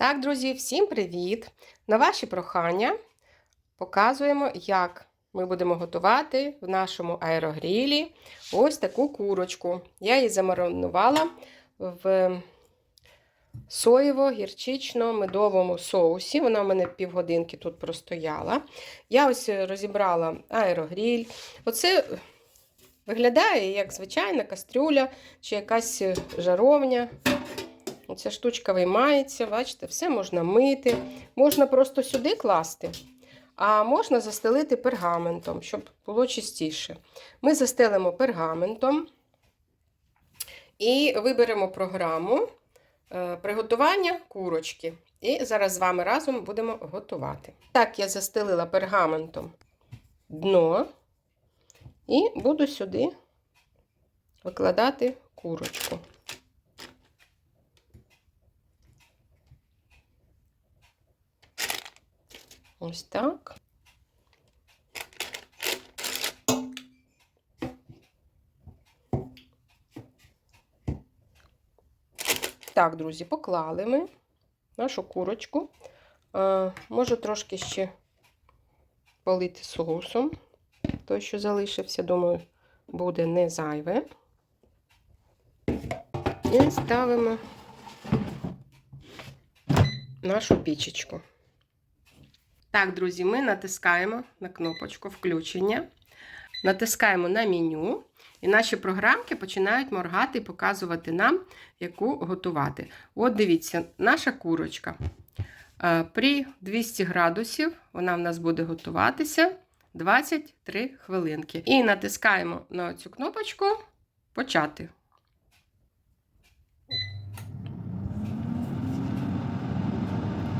Так, друзі, всім привіт! На ваші прохання показуємо, як ми будемо готувати в нашому аерогрілі ось таку курочку. Я її замаринувала в соєво-гірчично-медовому соусі. Вона в мене півгодинки тут простояла. Я ось розібрала аерогріль. Оце виглядає як звичайна кастрюля чи якась жаровня. Оця штучка виймається, бачите, все можна мити. Можна просто сюди класти, а можна застелити пергаментом, щоб було чистіше. Ми застелимо пергаментом і виберемо програму е, приготування курочки. І зараз з вами разом будемо готувати. Так, я застелила пергаментом дно і буду сюди викладати курочку. Ось так. Так, друзі, поклали ми нашу курочку. Е, Можу трошки ще полити соусом. Той, що залишився, думаю, буде не зайве. І ставимо нашу пічечку. Так, друзі, ми натискаємо на кнопочку включення, натискаємо на меню, і наші програмки починають моргати і показувати нам, яку готувати. От дивіться, наша курочка. При 200 градусів вона в нас буде готуватися 23 хвилинки. І натискаємо на цю кнопочку Почати.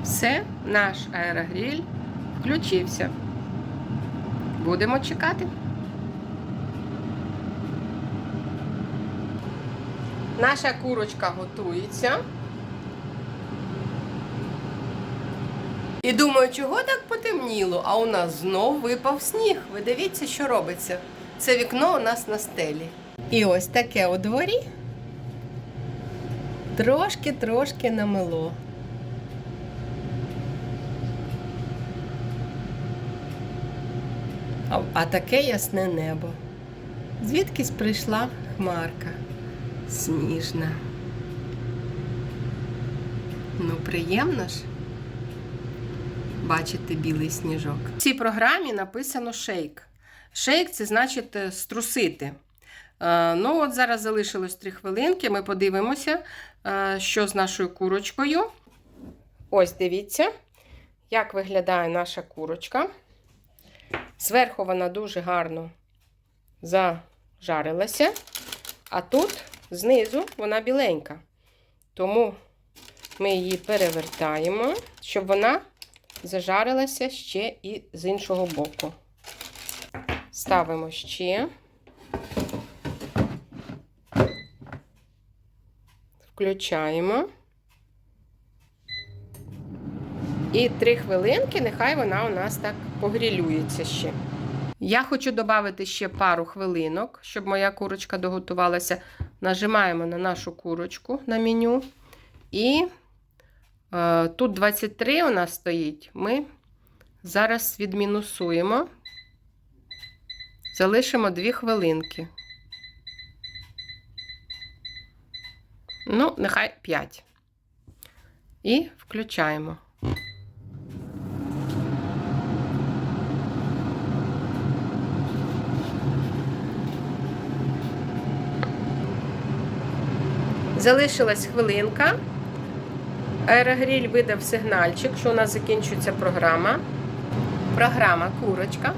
Все, наш аерогріль включився. Будемо чекати. Наша курочка готується. І думаю, чого так потемніло, а у нас знов випав сніг. Ви дивіться, що робиться. Це вікно у нас на стелі. І ось таке у дворі. Трошки-трошки намело. А, таке ясне небо. Звідкись прийшла хмарка сніжна. Ну, приємно ж бачити білий сніжок. В цій програмі написано шейк. Шейк це значить е, струсити. Е, ну, от зараз залишилось 3 хвилинки. Ми подивимося, е, що з нашою курочкою. Ось дивіться, як виглядає наша курочка. Зверху вона дуже гарно зажарилася, а тут знизу вона біленька. Тому ми її перевертаємо, щоб вона зажарилася ще і з іншого боку. Ставимо ще, включаємо. І три хвилинки, нехай вона у нас так погрілюється ще. Я хочу додати ще пару хвилинок, щоб моя курочка доготувалася. Нажимаємо на нашу курочку на меню. І е, тут 23 у нас стоїть. Ми зараз відмінусуємо, залишимо 2 хвилинки. Ну, нехай 5. І включаємо. Залишилась хвилинка. Аерогріль видав сигнальчик, що у нас закінчується програма. Програма курочка.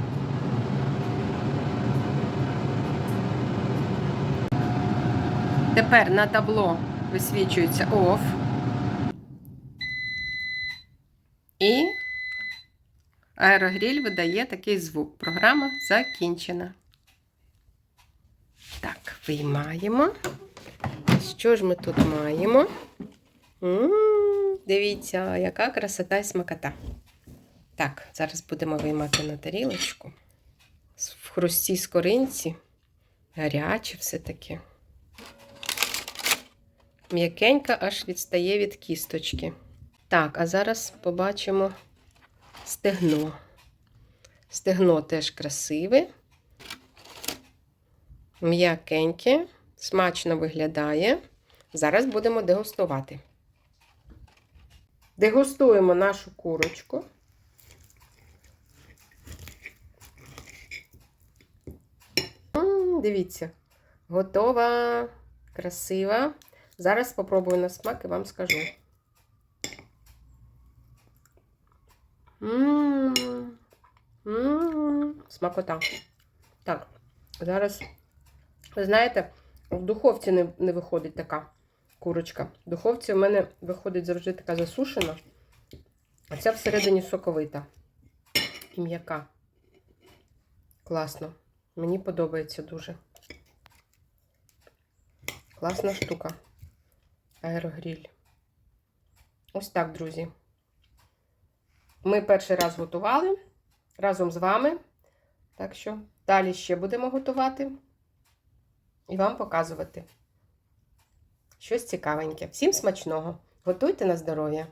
Тепер на табло висвічується OFF. І аерогріль видає такий звук. Програма закінчена. Так, виймаємо. Що ж ми тут маємо? М -м, дивіться, яка красота і смакота. Так, зараз будемо виймати на тарілочку. В хрусті скоринці. Гаряче все таки. М'якенька аж відстає від кісточки. Так, а зараз побачимо стегно. Стегно теж красиве, м'якеньке, смачно виглядає. Зараз будемо дегустувати. Дегустуємо нашу курочку. М, Дивіться, готова, красива. Зараз спробую на смак і вам скажу. Мм, мм, смакота. Так, зараз, ви знаєте, в духовці не, не виходить така курочка. В духовці у мене виходить завжди така засушена, а ця всередині соковита і м'яка. Класно. Мені подобається дуже. Класна штука. Аерогріль. Ось так, друзі. Ми перший раз готували разом з вами. Так що далі ще будемо готувати і вам показувати щось цікавеньке. Всім смачного! Готуйте на здоров'я!